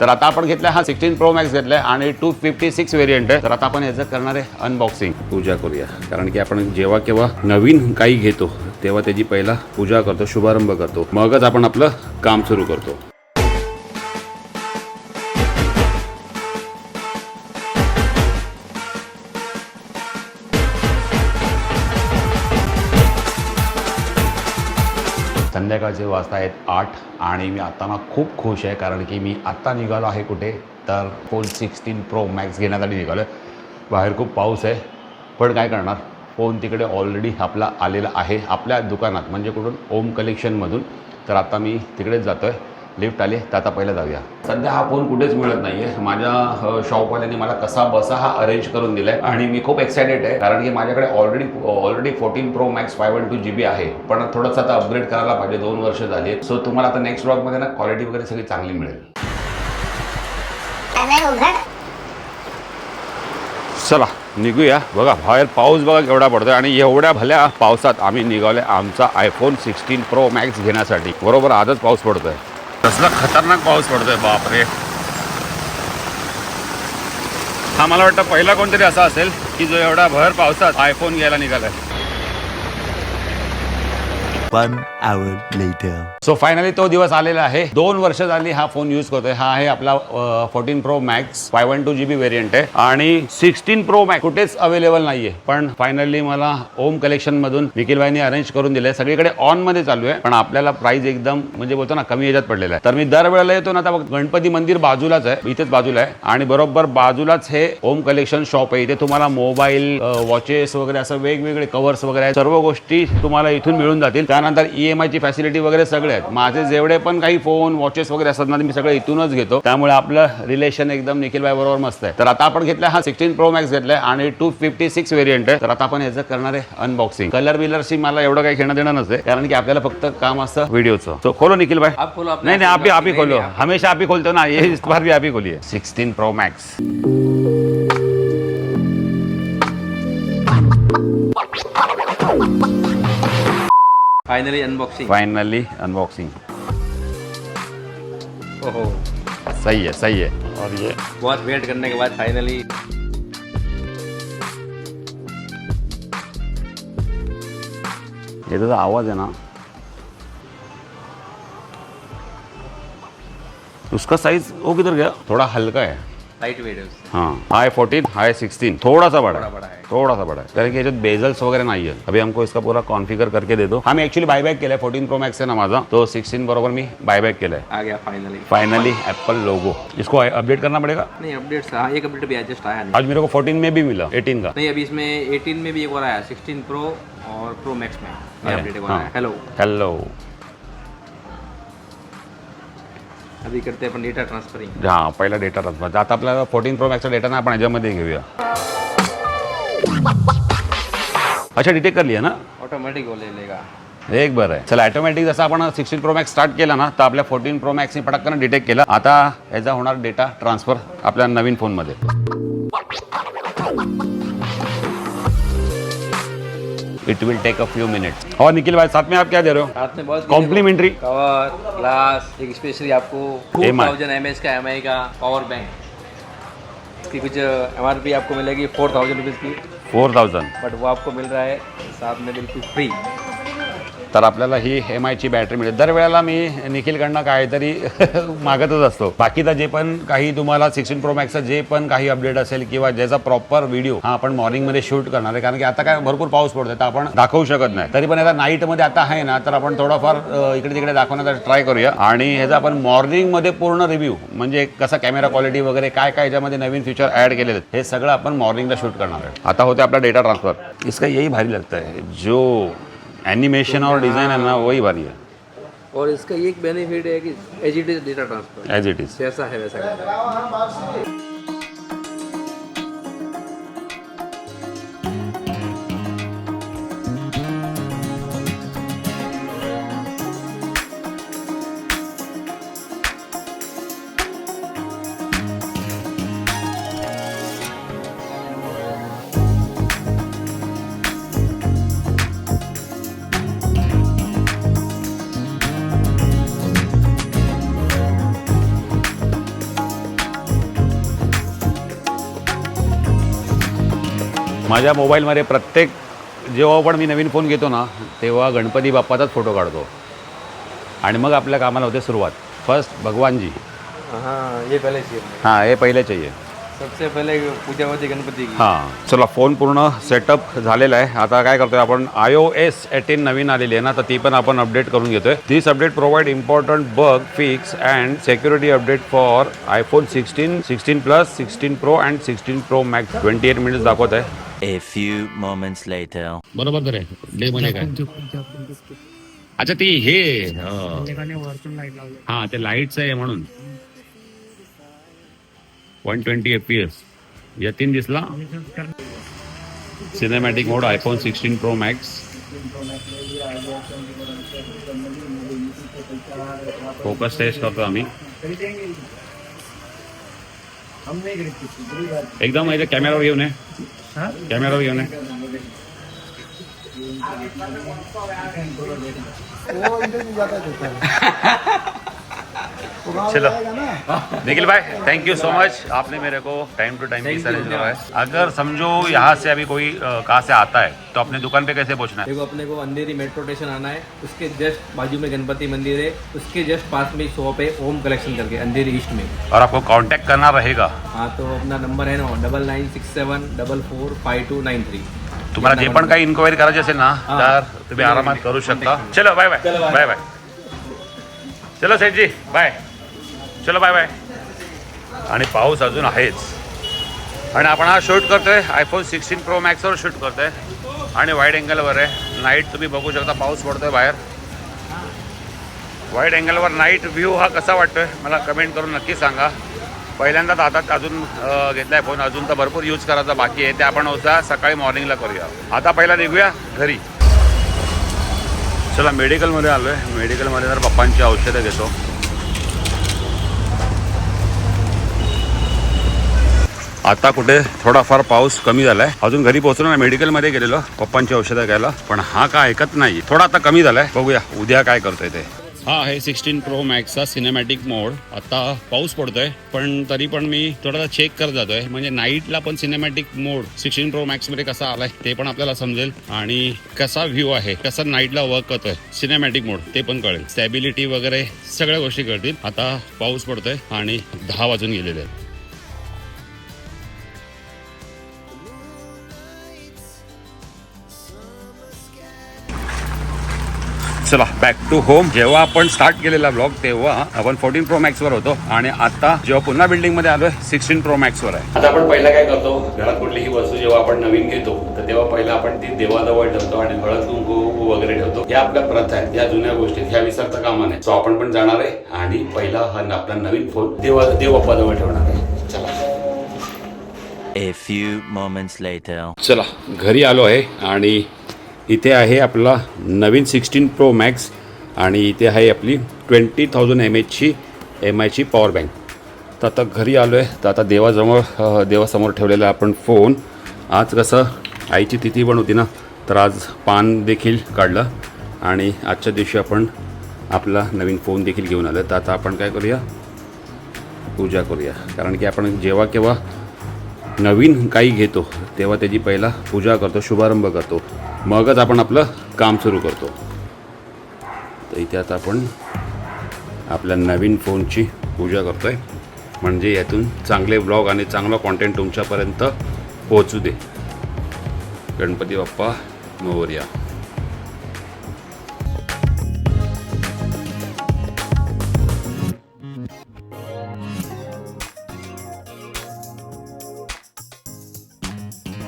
तर आता आपण घेतलाय हा सिक्स्टीन प्रो मॅक्स घेतलाय आणि टू फिफ्टी सिक्स व्हेरियंट आहे. तर आता आपण याचं करणार आहे अनबॉक्सिंग पूजा करूया. कारण की आपण जेव्हा केव्हा नवीन काही घेतो तेव्हा त्याची पहिला पूजा करतो शुभारंभ करतो. मगच आपण आपलं काम सुरू करतो. संध्याकाळचे वाजता आहेत आठ आणि मी आता ना खूप खुश आहे कारण की मी आत्ता निघालो आहे कुठे? तर फोन सिक्स्टीन प्रो मॅक्स घेण्यासाठी निघालो आहे बाहेर खूप पाऊस आहे पण काय करणार? फोन तिकडे ऑलरेडी आपला आलेला आहे आपल्या दुकानात म्हणजे कुठून? ओम कलेक्शनमधून तर आता मी तिकडेच जातो आहे लिफ्ट आली तर आता पहिलं जाऊया. सध्या हा फोन कुठेच मिळत नाही आहे माझ्या शॉपवाल्याने मला कसा बसा हा अरेंज करून दिला आहे आणि मी खूप एक्सायटेड आहे कारण की माझ्याकडे already already fourteen Pro Max five one two G B आहे. पण थोडंसं आता अपग्रेड करायला पाहिजे दोन वर्ष झाली. सो तुम्हाला आता नेक्स्ट ब्लॉगमध्ये ना क्वालिटी वगैरे सगळी चांगली मिळेल. उघड चला निघूया. बघा बाहेर पाऊस बघा केवढा पडतोय. आणि एवढ्या भल्या पावसात आम्ही निघालोय आमचा आयफोन सिक्स्टीन प्रो मॅक्स घेण्यासाठी. बरोबर आजच पाऊस पडतोय. कसला खतरनाक पाऊस पडतोय बापरे हा मला वाटतं पहिला कोणतरी असा असेल की जो एवढा भर पावसात आयफोन घ्यायला निघालाय One hour later. So finally तो दिवस आलेला आहे. दोन वर्ष झाली हा फोन यूज करतोय. हा आहे आपला fourteen Pro Max five one two G B variant आहे. आणि सिक्स्टीन प्रो मॅक्स कुठेच अवेलेबल नाहीये. पण फायनली मला ओम कलेक्शन मधून निखिल अरेंज करून दिले सगळीकडे ऑनमध्ये चालू आहे. पण आपल्याला प्राइस एकदम म्हणजे बोलतो ना कमी याच्यात पडलेला आहे. तर मी दरवेळेला येतो ना आता गणपती मंदिर बाजूलाच आहे. इथेच बाजूला आहे. आणि बरोबर बाजूलाच हे ओम कलेक्शन शॉप आहे. इथे तुम्हाला मोबाईल वॉचेस वगैरे असं वेगवेगळे कव्हर्स वगैरे सर्व गोष्टी तुम्हाला इथून मिळून जातील. त्यानंतर ई एम आयची फॅसिलिटी वगैरे सगळे आहेत. माझे जेवढे पण काही फोन वॉचेस वगैरे असतात ना मी सगळे इथूनच घेतो. त्यामुळे आपलं रिलेशन एकदम निखिल भाई बरोबर मस्त आहे. तर आता आपण घेतलाय हा सिक्स्टीन प्रो मॅक्स घेतलाय आणि टू फिफ्टी सिक्स व्हेरियंट आहे. तर आता आपण याचं करणार आहे अनबॉक्सिंग कलर बिलरशी मला एवढं काही घेणं देणं नसते कारण की आपल्याला फक्त काम असतं व्हिडिओचं सो खोलो निखिल भाई. आप खोलो नहीं नहीं आप आप खोलो. हमेशा आप खोलते ना. ये इस बार भी आप खोलिए. Sixteen Pro Max finally unboxing finally unboxing ओहो। सही है सही है। और ये? बहुत वेट करने के बाद फाइनली ये तो आवाज़ है ना। उसका साइज़ वो किधर गया? थोड़ा हल्का है। लाइट वेट है हाँ हाई फोर्टीन हाई सिक्सटीन थोड़ा सा बड़ा थोड़ा बड़ा है। थोड़ा सा बड़ा है। कारण की याच्यात बेजल्स वगैरे नाही आहे अभी हमको इसका पूरा कॉन्फिगर करके दे दो। आम्ही ऍक्च्युली बायबॅक केलाय फोर्टीन प्रो मॅक्स आहे ना माझा तो सिक्सटीन बरोबर मी बायबॅक केलाय आ गया फाइनली फाइनली एप्पल लोगो इसको अपडेट करना पड़ेगा? नहीं अपडेट हाँ एक अपडेट भी एडजस्ट आया नहीं। आज मेरे को फोर्टीन में भी मिला एटीन का। नहीं अभी इसमें 18 में भी एक और आया 16 प्रो और प्रो मैक्स में। हाँ। हेलो हेलो अभी करते अपन डेटा ट्रांसफरिंग हां। पहिला डेटा ट्रान्सफर आता आपल्याला फोर्टीन प्रो मॅक्सचा डेटा ना आपण याच्यामध्ये घेऊया अच्छा डिटेक्ट कर लिया ना? ऑटोमेटिक वो ले लेगा। एक बरं आहे चला ऑटोमॅटिक जसं आपण सिक्स्टीन प्रो मॅक्स स्टार्ट केला ना तर आपल्या फोर्टीन प्रो मॅक्सने पटकन डिटेक्ट केलं आता याचा होणार डेटा ट्रान्सफर आपल्या नवीन फोनमध्ये it will take a few minutes और निखिल भाई साथ में आप क्या दे रहे हो? साथ में बहुत कॉम्प्लीमेंट्री कवर ग्लास एक स्पेशली आपको एम आई का एम का पावर बैंक इसकी कुछ एम आर पी आपको मिलेगी फोर थाउज़ेंड रुपीज़ की। फोर थाउज़ेंड बट वो आपको मिल रहा है साथ में बिल्कुल फ्री तर आपल्याला ही एम आयची बॅटरी मिळेल. दरवेळेला मी निखिलकडनं काहीतरी मागतच असतो. बाकीचा जे पण काही तुम्हाला सिक्स्टीन प्रो मॅक्सचं जे पण काही अपडेट असेल किंवा ज्याचा प्रॉपर व्हिडिओ हा आपण मॉर्निंगमध्ये शूट करणार आहे. कारण की आता काय भरपूर पाऊस पडतोय तर आपण दाखवू शकत नाही. तरी पण आता नाईटमध्ये आता आहे ना तर आपण थोडाफार इकडे तिकडे दाखवण्याचा ट्राय करूया. आणि ह्याचा आपण मॉर्निंगमध्ये पूर्ण रिव्ह्यू म्हणजे कसा कॅमेरा क्वालिटी वगैरे काय काय याच्यामध्ये नवीन फीचर ॲड केलेले आहेत हे सगळं आपण मॉर्निंगला शूट करणार आहे आता होते आपला डेटा ट्रान्सफर इसका यही भारी लगता है। जो एनिमेशन और डिज़ाइन है ना वही भारी है। और इसका एक बेनिफिट है कि H data transfer as it is जैसा है वैसा। माझ्या मोबाईलमध्ये प्रत्येक जेव्हा पण मी नवीन फोन घेतो ना तेव्हा गणपती बाप्पाचाच फोटो काढतो. आणि मग आपल्या कामाला होते सुरुवात. फर्स्ट भगवानजी. हाँ ये पहले चाहिए. हां हे पहिले चाहिए. सबसे पहले पूजा होती है गणपति की. हां चला फोन पूर्ण सेटअप झालेला आहे. आता काय करतोय आपण आय ओ एस एटीन नवीन आलेली आहे ना तर ती पण आपण अपडेट करून घेतोय. This update provide important bug fix and security update for iPhone sixteen sixteen plus sixteen Pro and sixteen Pro Max twenty eight minutes दाखवत आहे. A few moments later. बरोबर तर आहे डे मध्ये काय. अच्छा ती हे हो. हा. ते लाईटच आहे म्हणून. One twenty F P S Yatin दिसला. Cinematic mode iPhone sixteen Pro Max focus test करतो आम्ही. एकदम इथे कॅमेरावर घेऊन ये कॅमेरावर घेऊन ये चलो। निखिल भाई थैंक यू सो मच आपने मेरे को टाइम टू टाइम है अगर समझो यहाँ से अभी कोई कहाँ से आता है तो अपने दुकान पे कैसे पहुँचना है? देखो अपने को अंधेरी मेट्रो स्टेशन आना है। उसके जस्ट बाजू में गणपति मंदिर है। उसके जस्ट पास में शॉप है ओम कलेक्शन करके अंधेरी ईस्ट में। और आपको कांटेक्ट करना रहेगा। हाँ तो अपना नंबर है ना double nine six seven double four five two nine three तुम्हाला जे पण काही इन्क्वायरी करायची असेल ना हा. तर तुम्ही आरामात करू शकता। चलो बाय बाय. बाय बाय चलो सेठजी बाय चलो बाय बाय आणि पाऊस अजून आहेच. आणि आपण हा शूट करतोय आयफोन सिक्स्टीन प्रो मॅक्सवर शूट करतोय. आणि वाईड अँगलवर आहे. नाईट तुम्ही बघू शकता पाऊस पडतोय बाहेर. वाईड अँगलवर नाईट व्ह्यू हा कसा वाटतोय मला कमेंट करून नक्की सांगा. पहिल्यांदाच आता अजून घेतला घेतलाय फोन अजून तर भरपूर यूज करायचा बाकी आहे. ते आपण होता सकाळी मॉर्निंगला करूया. आता पहिला निघूया घरी. चला मेडिकलमध्ये आलो आहे मेडिकलमध्ये जर पप्पांची औषधं घेतो. आता कुठे थोडाफार पाऊस कमी झालाय. अजून घरी पोहोचलो ना मेडिकलमध्ये गेलेलो पप्पांची औषधं घ्यायला. पण हा काय ऐकत नाही. थोडा आता कमी झालाय. बघूया उद्या काय करतोय ते. हा आहे सिक्स्टीन प्रो मॅक्सचा सिनेमॅटिक मोड आता पाऊस पडतोय पण तरी पण मी थोडासा चेक करत जातोय. म्हणजे नाईटला पण सिनेमॅटिक मोड सिक्स्टीन प्रो मॅक्समध्ये कसा आलाय ते पण आपल्याला समजेल. आणि कसा व्ह्यू आहे कसा नाईटला वर्क करतोय सिनेमॅटिक मोड ते पण कळेल. स्टॅबिलिटी वगैरे सगळ्या गोष्टी कळतील. आता पाऊस पडतोय आणि दहा वाजून गेलेले आहेत. चला बॅक टू होम जेव्हा आपण स्टार्ट केलेला ब्लॉग तेव्हा आपण फोर्टीन प्रो मॅक्स वर होतो. आणि आता जेव्हा पुन्हा बिल्डिंगमध्ये आलोय सिक्स्टीन प्रो मॅक्स वर आहे. आता आपण पहिला काय करतो? घरात कुठलीही वस्तू जेव्हा आपण नवीन घेतो तर तेव्हा पहिला आपण ती देवाजवळ ठेवतो आणि हळद कुंकू वगैरे ठेवतो. या आपल्या प्रथा आहेत. या जुन्या गोष्टी ह्या विसरता कामा नये. सो आपण पण जाणार आहे आणि पहिला हा आपला नवीन फोन देवा देवबाप्पाजवळ ठेवणार आहे. चला. A few moments later. चला घरी आलो आहे आणि इथे आहे आपला नवीन सिक्स्टीन प्रो मॅक्स आणि इथे आहे आपली ट्वेंटी थाउजंड एम एचची एम आयची पॉवर बँक. तर आता घरी आलो आहे तर आता देवाजवळ देवासमोर ठेवलेला आपण फोन. आज कसं आईची तिथी पण होती ना तर आज पान देखील काढलं. आणि आजच्या दिवशी आपण आपला नवीन फोन देखील घेऊन आलो तर आता आपण काय करूया? पूजा करूया. कारण की आपण जेव्हा केव्हा नवीन काही घेतो तेव्हा त्याची पहिला पूजा करतो शुभारंभ करतो. मगच आपण आपलं काम सुरू करतो. तर इथे आता आपण आपल्या नवीन फोनची पूजा करतो आहे म्हणजे यातून चांगले ब्लॉग आणि चांगला कॉन्टेंट तुमच्यापर्यंत पोहोचू दे. गणपती बाप्पा मोर्या.